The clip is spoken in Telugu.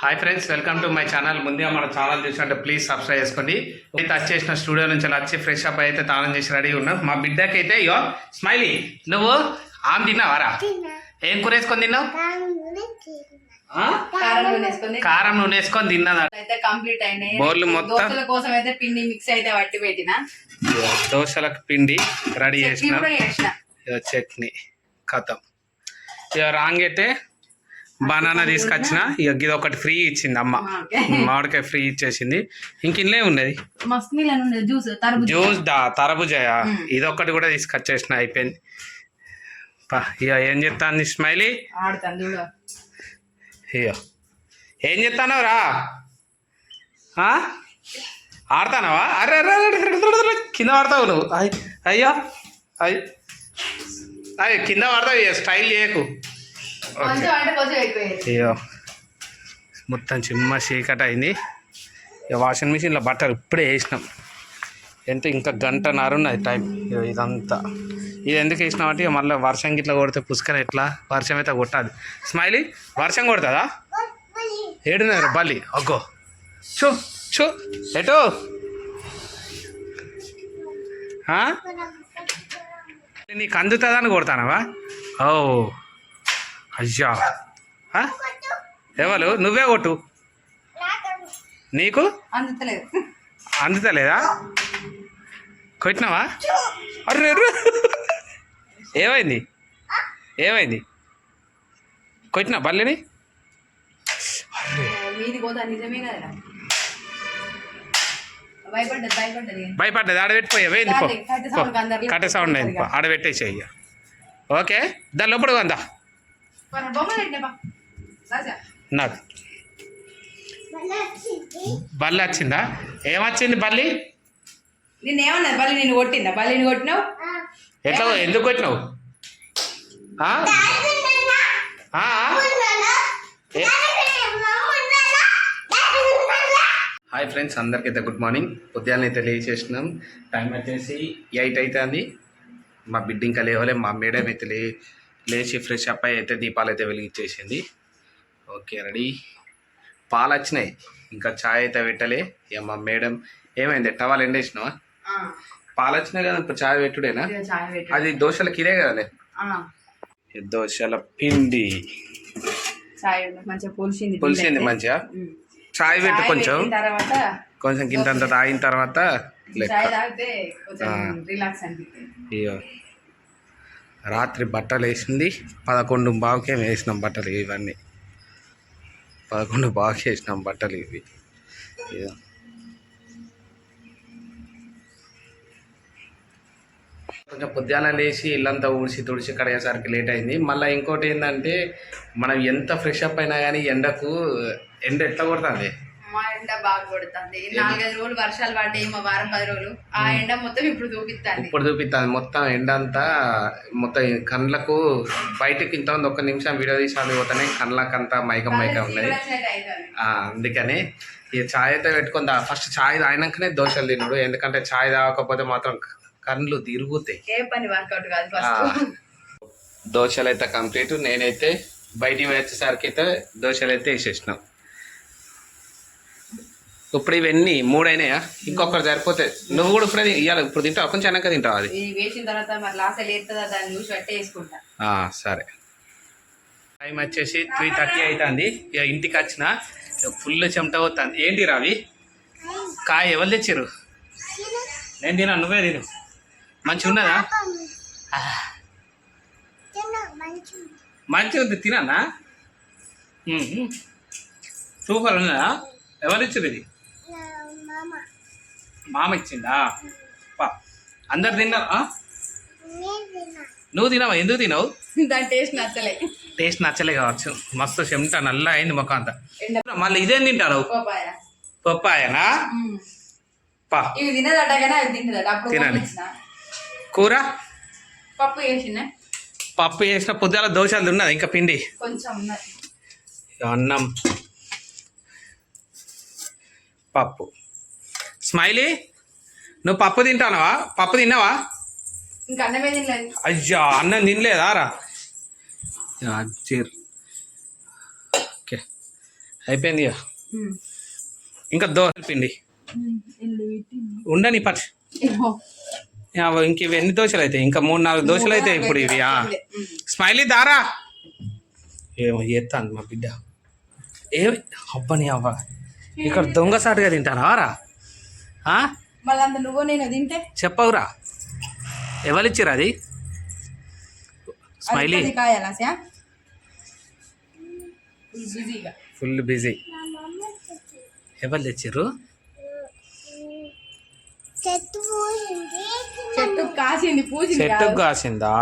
Hi friends welcome to my channel ముందుగా మన ఛానల్ చూసినట్టు ప్లీజ్ సబ్స్క్రైబ్ చేసుకోండి. అయితే వచ్చేసిన స్టూడియో నుంచి వచ్చి ఫ్రెష్ అప్ అయితే తానం చేసి రెడీ ఉన్నాం. మా బిడ్డకి అయితే ఇయో స్మైలీ నువ్వు ఆమె తిన్నావారా? ఏం కూర వేసుకొని తిన్నావు? కారం నూనె వేసుకొని కారం నూనె వేసుకొని తిన్నదా? అయితే కంప్లీట్ అయినాయి. బౌల్ మొత్తం. దోశల కోసం అయితే పిండి మిక్స్ అయితే పట్టి పెట్టిన. దోశలకు పిండి రెడీ చేసినాం. చట్నీ కథం ఇక రాంగ్ అయితే బనానా తీసుకొచ్చిన. ఇక ఇది ఒకటి ఫ్రీ ఇచ్చింది అమ్మ. మామిడికాయ ఫ్రీ ఇచ్చేసింది. ఇంక ఇల్లే ఉన్నది. జ్యూస్ దా తరబుజాయ. ఇదొక్కటి కూడా తీసుకొచ్చేసిన అయిపోయింది. ఇక ఏం చెప్తాను స్మైలీ? ఇక ఏం చెప్తానవు రా? ఆడతానవా? అరే అరే అరే, కింద పడతావు నువ్వు. అయ్ అయ్యో అయ్ అయ్యి కింద పడతావు స్టైల్ చేయకు. అయ్యో మొత్తం చిమ్మ చీకట అయింది. ఇక వాషింగ్ మిషన్లో బట్టలు ఇప్పుడే వేసినాం. ఎంత ఇంకా గంట ఉన్నది టైం. ఇదంతా. ఇది ఎందుకు వేసినాం అంటే ఇక మళ్ళీ వర్షం గిట్లా కొడితే పుష్కర ఎట్లా? వర్షం అయితే కొట్టాలి స్మైలీ వర్షం కొడుతుందా? ఏడున్నారు బల్లి అగ్గో. చూ చూ ఎటు? నీకు అందుతుందని కొడతానవా? ఓ. అయ్యా? ఎవరు? నువ్వే కొట్టు. నీకు? అందుతలేదు. కొట్టినావా? అర్రే అర్రే. ఏమైంది? ఏమైంది? కొట్టినా బల్లిని? భయపడ్డది ఆడబెట్టిపోయా వేయింది కట్టె సౌండ్ అయింది పో. ఆడబెట్టేసి అయ్యా ఓకే? దాని లోపల అందా నాకు బల్లి వచ్చిందా? ఏమొచ్చింది బల్లి? నిన్నేమన్నది బల్లి నేను కొట్టిందా? బల్లిని కొట్టినావు? ఎట్లా ఎందుకు కొట్టినావు? హాయ్ ఫ్రెండ్స్ అందరికైతే గుడ్ మార్నింగ్ ఉదయాన్నే అయితే లేచేసినాం. టైం వచ్చేసి ఎయిట్ అవుతుంది మా బిడ్డ ఇంకా లేవలే మా మేడం అయితే లేచి ఫ్రెష్ అప్ అయ్యి అయితే దీపాలు అయితే వెలిగించేసింది. ఓకే రెడీ పాలు వచ్చినాయి. ఇంకా చాయ్ అయితే పెట్టలే. ఇక మా మేడం ఏమైంది? టవాల్ ఎండేసినావా పాలు వచ్చినాయి కదా ఇప్పుడు చాయ్ పెట్టుడేనా? అది దోశలకి ఇదే కదలే? ఈ దోశల పిండి. పులిసింది మంచిగా? చాయ్ పెట్టు కొంచెం. కొంచెం గింతంత తాగిన తర్వాత లెక్క చాయ్ తాగితే కొంచెం ఆ. రిలాక్స్ అనిపిస్తుంది ఇక రాత్రి బట్టలు వేసింది పదకొండు బావుకేం వేసినాం బట్టలు ఇవన్నీ. పదకొండు బావుకి వేసినాం బట్టలు ఇవి. కొంచెం పొద్దున లేచి ఇల్లంతా ఊడ్చి తుడిచి కడిగేసరికి లేట్ అయింది. మళ్ళీ ఇంకోటి ఏంటంటే మనం ఎంత ఫ్రెష్ అప్ అయినా కానీ ఎండకు ఎండ ఎట్లా కొడుతుంది? ఎండ బాగా కొడుతుంది. నాలుగైదు రోజులు వర్షాలు పడ్డాయి మా వారం పది రోజులు. ఆ ఎండ మొత్తం ఇప్పుడు చూపిస్తుంది ఇప్పుడు చూపిస్తుంది మొత్తం ఎండ అంతా మొత్తం కళ్ళకు బయటకి ఇంత ఉంది ఒక్క నిమిషం వీడియో తీసి అది పోతానే కళ్ళకంతా మైకం మైకం ఉన్నది. అందుకని ఈ ఛాయ్ అయితే పెట్టుకుందా ఫస్ట్ ఛాయ్ తాగినాకనే దోశలు తినడు. ఎందుకంటే ఛాయ్ తాగకపోతే మాత్రం కళ్ళు తిరుగుతాయి. ఏ పని వర్కౌట్ కాదు దోశలు అయితే కంప్లీట్. నేనైతే బయటికి వచ్చేసరికి అయితే దోశలు అయితే వేసేసినాం. ఇప్పుడు ఇవన్నీ మూడైనాయా? ఇంకొకటి సరిపోతాయి నువ్వు కూడా ఇప్పుడే ఇవ్వాలి ఇప్పుడు తింటావు? కొంచెం వెనక తింటావు అది? వేసిన తర్వాత మరి లేస్తుందా దాన్ని చూసి పెట్టే వేసుకుంటా. సరే. టైం వచ్చేసి త్రీ థర్టీ అవుతుంది ఇక ఇంటికి వచ్చిన ఫుల్ చెమట పోతుంది. ఏంటి రావి? కాయ ఎవరు తెచ్చారు నేను తినా నువ్వే తిను. మంచిగా ఉన్నదా? ఆ, మంచిగా ఉంది తినన్నా? ఉమ్. సూపర్ ఉన్నదా? ఎవరు ఇచ్చారు ఇది? మామ ఇచ్చిందా పా. అందరు తిన్నారు? ఆ? నువ్వు తినవా? ఎందుకు తినవు? దాని టేస్ట్ నచ్చలే. టేస్ట్ నచ్చలే కావచ్చు. మస్తు చెమట నల్ల అయింది ముఖం అంతా. మళ్ళీ ఇదేం తింటారు? పప్పాయ. పప్పాయనా? పా. ఇవి తినదట కానీ అవి తింటదట. అప్పుడు తినాలి. కూర? పప్పు వేసిన పప్పు చేసిన పొద్దుల దోశలు ఉన్నది ఇంకా పిండి. కొంచెం అన్నం. పప్పు. స్మైలీ నువ్వు పప్పు తింటానవా? పప్పు తిన్నావా? ఇంకా అన్నమే తినలేదు. అయ్యా అన్నం తినలేదా రా? ఓకే అయిపోయింది ఇక. దోశల పిండి. ఉండని పట్ ఇంక ఇవి ఎన్ని దోశలు అవుతాయి ఇంకా మూడు నాలుగు దోశలు అవుతాయి ఇప్పుడు ఇవి. స్మైలీ దారా. ఏమో చేస్తాను మా బిడ్డ. ఏ అబ్బని అవ్వ. ఇక్కడ దొంగసాటుగా తింటారా రా? మళ్ళీ నువ్వు నేను తింటే? చెప్పవురా. ఎవరిచ్చిర్రు అది? స్మైలీ. Full busy. ఎవరు తెచ్చిర్రు? చెట్టు కాసింది పూసింది చెట్టుకు కాసిందా?